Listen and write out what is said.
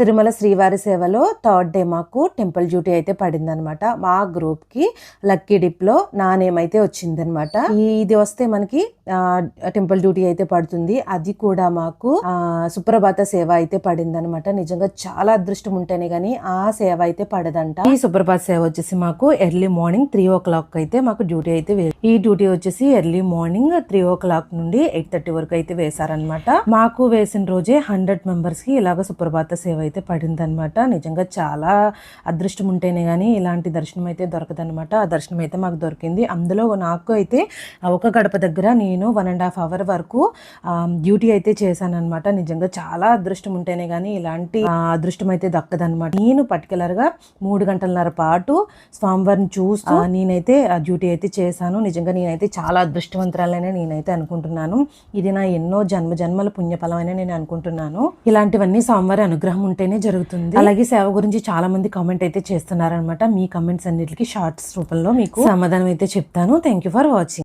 Tirumala శ్రీవారి సేవలో third day మాకు టెంపుల్ డ్యూటీ అయితే పడిందనమాట. మా గ్రూప్కి లక్కీ డిప్లో నా నేమ్ అయితే వచ్చిందనమాట. ఇది వస్తే మనకి టెంపుల్ డ్యూటీ అయితే పడుతుంది. అది కూడా మాకు సుప్రభాత సేవ అయితే పడిందనమాట. నిజంగా చాలా అదృష్టం ఉంటేనే కానీ ఆ సేవ అయితే పడదంట. ఈ సుప్రభాత సేవ వచ్చేసి మాకు early morning three o'clock అయితే మాకు డ్యూటీ అయితే ఈ డ్యూటీ వచ్చేసి early morning three o'clock నుండి ఎయిట్ థర్టీ వరకు అయితే వేశారనమాట. మాకు వేసిన రోజే హండ్రెడ్ మెంబర్స్కి ఇలాగ సుప్రభాత సేవ అయితే పడిందనమాట నిజంగా చాలా అదృష్టం ఉంటేనే కానీ ఇలాంటి దర్శనం అయితే దొరకదనమాట ఆ దర్శనం అయితే మాకు దొరికింది. అందులో నాకు అయితే ఒక గడప దగ్గర నేను వన్ అండ్ హాఫ్ అవర్ వరకు డ్యూటీ అయితే చేశానన్నమాట. నిజంగా చాలా అదృష్టం ఉంటేనే కానీ ఇలాంటి అదృష్టం అయితే దక్కదనమాట నేను పర్టికులర్గా మూడు గంటలన్నర పాటు స్వామివారిని చూస్తూ నేనైతే ఆ డ్యూటీ అయితే చేశాను. నిజంగా నేనైతే చాలా అదృష్టవంతురాలనే నేనైతే అనుకుంటున్నాను. ఇది నా ఎన్నో జన్మ జన్మల పుణ్యఫలం అని నేను అనుకుంటున్నాను. ఇలాంటివన్నీ స్వామివారి అనుగ్రహం ఉంటేనే జరుగుతుంది. అలాగే సేవ గురించి చాలా మంది కామెంట్ అయితే చేస్తున్నారనమాట మీ కమెంట్స్ అన్నిటికీ షార్ట్స్ రూపంలో మీకు సమాధానం అయితే చెప్తాను. Thank you for watching